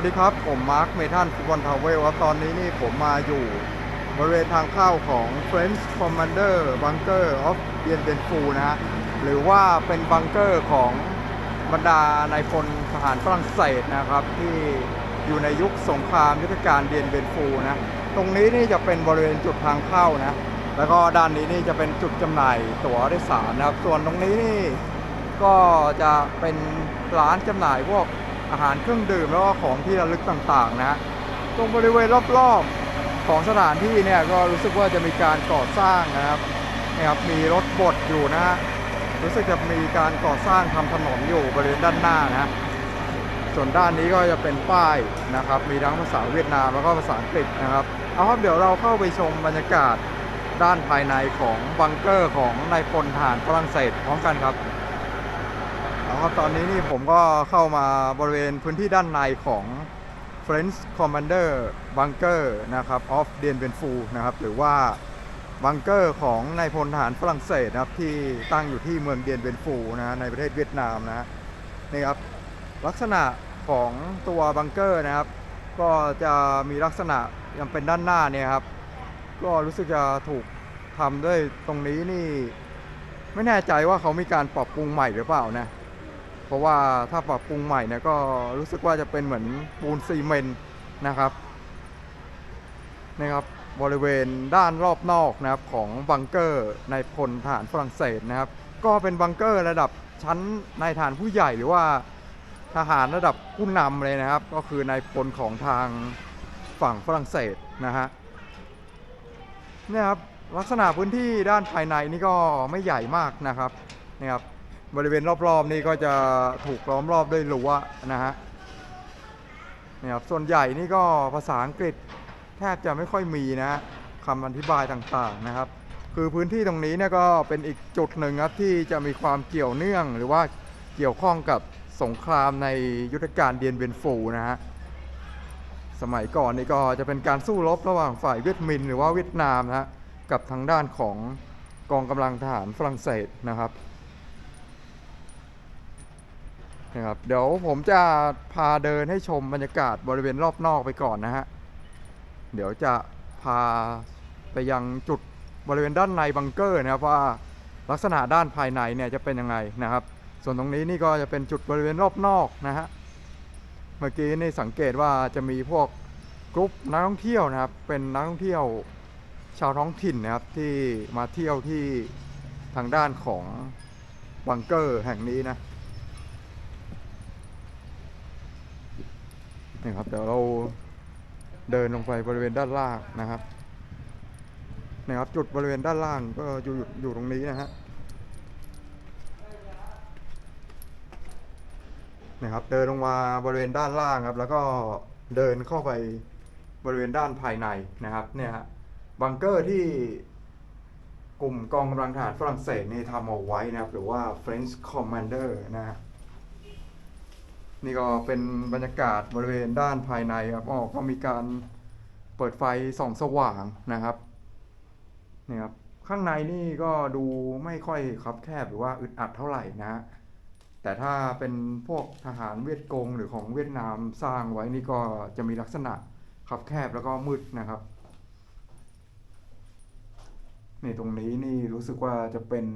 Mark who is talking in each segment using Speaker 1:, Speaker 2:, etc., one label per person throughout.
Speaker 1: วัสดีครับ ผมมาร์คเมทันฟุตบอลทาวเวลครับตอนนี้นี่ผมมาอยู่บริเวณทางเข้าของ French Commander Bunker of d i e n b e n f u นะฮะหรือว่าเป็นบังเกอร์ของบรรดานายพลทหารฝรั่งเศสนะครับ ที่อยู่ในยุคสงครามยุทธการเดียนเบนฟูนะ ตรงนี้นี่จะเป็นบริเวณจุดทางเข้านะ แล้วก็ด้านนี้นี่จะเป็นจุดจำหน่ายตั๋วโดยสารนะครับ ส่วนตรงนี้นี่ก็จะเป็นร้านจำหน่ายพวก อาหารเครื่องดื่มแล้วก็ของที่ระลึกต่างๆนะตรงบริเวณรอบๆของสถานที่เนี่ยก็รู้สึกว่าจะมีการก่อสร้างนะครับนี่ยครับมีรถบดอยู่นะฮะรู้สึกจะมีการก่อสร้างทำถนนอยู่บริเวณด้านหน้านะส่วนด้านนี้ก็จะเป็นป้ายนะครับ มีทั้งภาษาเวียดนามแล้วก็ภาษาอังกฤษนะครับเอาครับเดี๋ยวเราเข้าไปชมบรรยากาศด้านภายในของบังเกอร์ของนายพลทหารฝรั่งเศสพร้อมกันครับ ครับตอนนี้นี่ผมก็เข้ามาบริเวณพื้นที่ด้านในของ French Commander Bunker นะครับ of d i e n b e n f u นะครับหรือว่าบังเกอร์ของนายพลทหารฝรั่งเศสนะครับที่ตั้งอยู่ที่เมืองเดียนเบนฟูนะในประเทศเวียดนามนะนี่ครับลักษณะของตัวบังเกอร์นะครับ ก็จะมีลักษณะยังเป็นด้านหน้าเนี่ยครับ ก็รู้สึกจะถูกทำด้วยตรงนี้นี่ ไม่แน่ใจว่าเขามีการปรับปรุงใหม่หรือเปล่านะ เพราะว่าถ้าปรับปรุงใหม่เนี่ยก็รู้สึกว่าจะเป็นเหมือนปูนซีเมนต์นะครับนะครับบริเวณด้านรอบนอกนะครับของบังเกอร์ในพลทหารฝรั่งเศสนะครับ ก็เป็นบังเกอร์ระดับชั้นนายทหารผู้ใหญ่หรือว่าทหารระดับผู้นำเลยนะครับ ก็คือนายพลของทางฝั่งฝรั่งเศสนะฮะเนี่ยครับลักษณะพื้นที่ด้านภายในนี่ก็ไม่ใหญ่มากนะครับนี่ครับ บริเวณรอบๆนี่ก็จะถูกล้อมรอบด้วยรั้วนะฮะเนี่ยครับส่วนใหญ่นี่ก็ภาษาอังกฤษแทบจะไม่ค่อยมีนะคำอธิบายต่างๆนะครับ คือพื้นที่ตรงนี้เนี่ยก็เป็นอีกจุดหนึ่งครับที่จะมีความเกี่ยวเนื่องหรือว่าเกี่ยวข้องกับสงครามในยุทธการเดียนเบนฟูนะฮะสมัยก่อนนี่ก็จะเป็นการสู้รบระหว่างฝ่ายเวียดมินหรือว่าเวียดนามนะฮะกับทางด้านของกองกำลังทหารฝรั่งเศสนะครับ นะครับเดี๋ยวผมจะพาเดินให้ชมบรรยากาศบริเวณรอบนอกไปก่อนนะฮะเดี๋ยวจะพาไปยังจุดบริเวณด้านในบังเกอร์นะครับว่าลักษณะด้านภายในเนี่ยจะเป็นยังไงนะครับ ส่วนตรงนี้นี่ก็จะเป็นจุดบริเวณรอบนอกนะฮะเมื่อกี้นี่สังเกตว่าจะมีพวกกรุ๊ปนักท่องเที่ยวนะครับ เป็นนักท่องเที่ยวชาวท้องถิ่นนะครับที่มาเที่ยวที่ทางด้านของบังเกอร์แห่งนี้นะ นี่ครับเดี๋ยวเราเดินลงไปบริเวณด้านล่างนะครับนะครับจุดบริเวณด้านล่างก็อยู่อยู่ตรงนี้นะฮะนะครับเดินลงมาบริเวณด้านล่างครับ แล้วก็เดินเข้าไปบริเวณด้านภายในนะครับเนี่ยฮะบังเกอร์ที่กลุ่มกองกำลังทหารฝรั่งเศสนี่ทำเอาไว้นะครับ หรือว่า French Commander นะฮะ นี่ก็เป็นบรรยากาศบริเวณด้านภายในครับอ๋อก็มีการเปิดไฟส่องสว่างนะครับนี่ครับข้างในนี่ก็ดูไม่ค่อยคับแคบหรือว่าอึดอัดเท่าไหร่นะฮะแต่ถ้าเป็นพวกทหารเวียดกงหรือของเวียดนามสร้างไว้นี่ก็จะมีลักษณะคับแคบแล้วก็มืดนะครับนี่ตรงนี้นี่รู้สึกว่าจะเป็น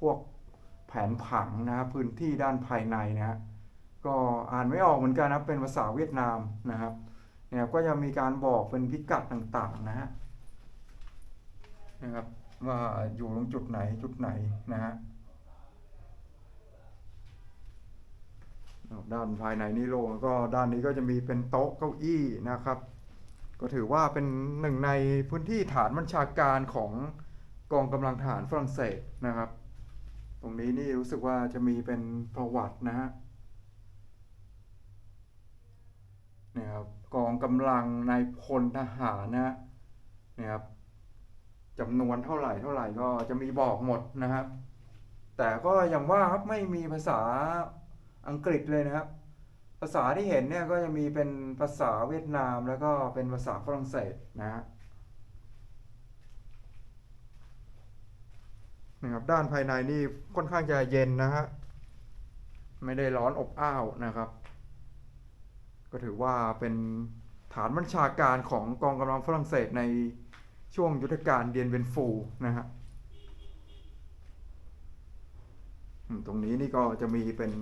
Speaker 1: พวกแผนผังนะครับพื้นที่ด้านภายในนะฮะ ก็อ่านไม่ออกเหมือนกันนะเป็นภาษาเวียดนามนะครับเนี่ยก็จะมีการบอกเป็นพิกัดต่างๆนะฮะนะครับว่าอยู่ตรงจุดไหนจุดไหนนะฮะด้านภายในนี่โล่งก็ด้านนี้ก็จะมีเป็นโต๊ะเก้าอี้นะครับ ก็ถือว่าเป็นหนึ่งในพื้นที่ฐานบัญชาการของกองกำลังทหารฝรั่งเศสนะครับ ตรงนี้นี่รู้สึกว่าจะมีเป็นประวัตินะฮะ เนี่ยครับ กองกำลังนายพลทหารนะฮะครับจำนวนเท่าไหร่เท่าไหร่ก็จะมีบอกหมดนะครับ แต่ก็อย่างว่าครับไม่มีภาษาอังกฤษเลยนะครับ ภาษาที่เห็นเนี่ยก็จะมีเป็นภาษาเวียดนามแล้วก็เป็นภาษาฝรั่งเศสนะฮะนะครับด้านภายในนี่ค่อนข้างจะเย็นนะฮะไม่ได้ร้อนอบอ้าวนะครับ ก็ถือว่าเป็นฐานบัญชาการของกองกำลังฝรั่งเศสในช่วงยุทธการเดียนเวนฟูนะฮะตรงนี้นี่ก็จะมีเป็น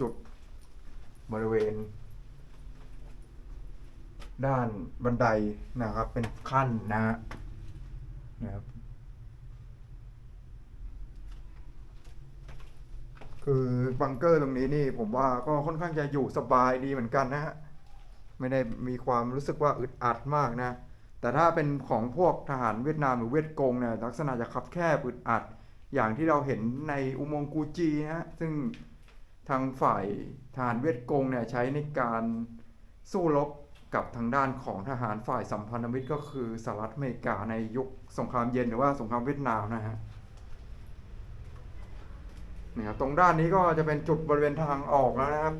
Speaker 1: จุดบริเวณ ด้านบันไดนะครับเป็นขั้นนะฮะนะครับคือบังเกอร์ตรงนี้นี่ผมว่าก็ค่อนข้างจะอยู่สบายดีเหมือนกันนะฮะ ไม่ได้มีความรู้สึกว่าอึดอัดมากนะ แต่ถ้าเป็นของพวกทหารเวียดนามหรือเวียดกงเนี่ยลักษณะจะคับแคบอึดอัด อย่างที่เราเห็นในอุโมงค์กูจีนะซึ่งทางฝ่ายทหารเวียดกงเนี่ยใช้ในการสู้รบกับทางด้านของทหารฝ่ายสัมพันธมิตรก็คือสหรัฐอเมริกาในยุคสงครามเย็นหรือว่าสงครามเวียดนามนะฮะนะครับตรงด้านนี้ก็จะเป็นจุดบริเวณทางออกแล้วนะครับ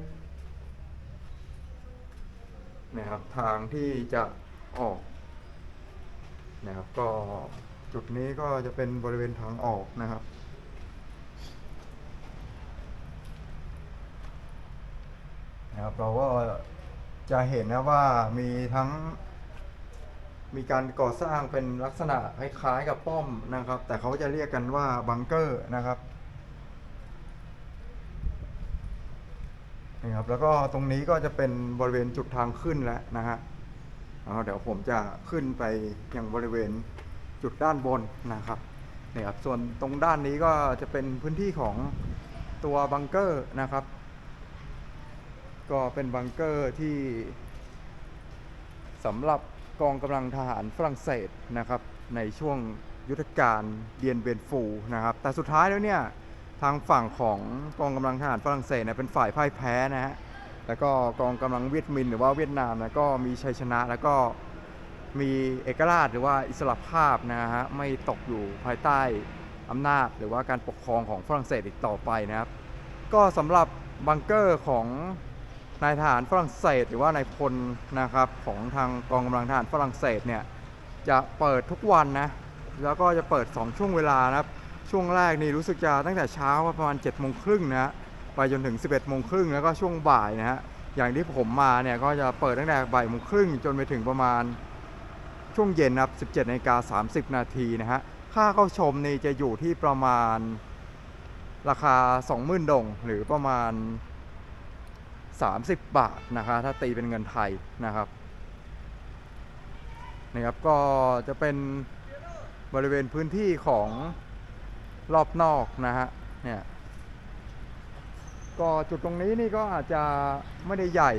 Speaker 1: นะครับทางที่จะออกนะครับก็จุดนี้ก็จะเป็นบริเวณทางออกนะครับ นะครับเราก็จะเห็นนะว่ามีทั้งมีการก่อสร้างเป็นลักษณะคล้ายๆกับป้อมนะครับ แต่เขาจะเรียกกันว่าบังเกอร์นะครับ นี่ครับแล้วก็ตรงนี้ก็จะเป็นบริเวณจุดทางขึ้นแล้วนะฮะเอาเดี๋ยวผมจะขึ้นไปยังบริเวณจุดด้านบนนะครับนี่ครับส่วนตรงด้านนี้ก็จะเป็นพื้นที่ของตัวบังเกอร์นะครับ ก็เป็นบังเกอร์ที่สำหรับกองกำลังทหารฝรั่งเศสนะครับ ในช่วงยุทธการเดียนเบนฟูนะครับ แต่สุดท้ายแล้วเนี่ย ทางฝั่งของกองกำลังทหารฝรั่งเศสเนี่ยเป็นฝ่ายพ่ายแพ้นะฮะ แล้วก็กองกำลังเวียดมินหรือว่าเวียดนามนะก็มีชัยชนะแล้วก็มีเอกราชหรือว่าอิสรภาพนะฮะไม่ตกอยู่ภายใต้อำนาจหรือว่าการปกครองของฝรั่งเศสอีกต่อไปนะครับ ก็สำหรับบังเกอร์ของนายทหารฝรั่งเศส หรือว่านายพลนะครับของทางกองกำลังทหารฝรั่งเศสเนี่ยจะเปิดทุกวันนะแล้วก็จะเปิด 2 ช่วงเวลานะครับ ช่วงแรกนี่รู้สึกจะตั้งแต่เช้าประมาณ7จ็ดโมงครึ่งนะฮะไปจนถึง 11บเอ็ดโมงครึ่งแล้วก็ช่วงบ่ายนะฮะอย่างที่ผมมาเนี่ยก็จะเปิดตั้งแต่บ่ายโมงครึ่งจนไปถึงประมาณช่วงเย็นนะครับ 17นาฬิกา30 นาทีนะฮะค่าเข้าชมนี่จะอยู่ที่ประมาณราคา 20,000ดงหรือประมาณ 30 บาทนะคะถ้าตีเป็นเงินไทยนะครับนะครับก็จะเป็นบริเวณพื้นที่ของ รอบนอกนะฮะเนี่ยก็จุดตรงนี้นี่ก็อาจจะไม่ได้ใหญ่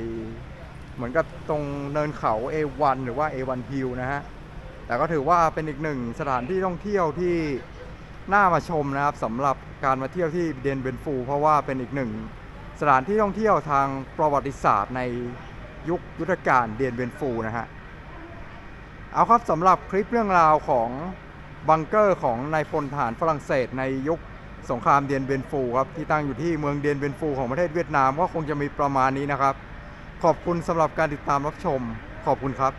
Speaker 1: เหมือนกับตรงเนินเขา A1 หรือว่า A1 Hill นะฮะ แต่ก็ถือว่าเป็นอีกหนึ่งสถานที่ท่องเที่ยวที่น่ามาชมนะครับสำหรับการมาเที่ยวที่เดนเบนฟู เพราะว่าเป็นอีกหนึ่งสถานที่ท่องเที่ยวทางประวัติศาสตร์ในยุคยุทธการเดนเบนฟูนะฮะ เอาครับสำหรับคลิปเรื่องราวของ บังเกอร์ของนายพลทหารฝรั่งเศสในยุคสงครามเดียนเบนฟูครับที่ตั้งอยู่ที่เมืองเดียนเบนฟูของประเทศเวียดนามก็คงจะมีประมาณนี้นะครับ ขอบคุณสำหรับการติดตามรับชม ขอบคุณครับ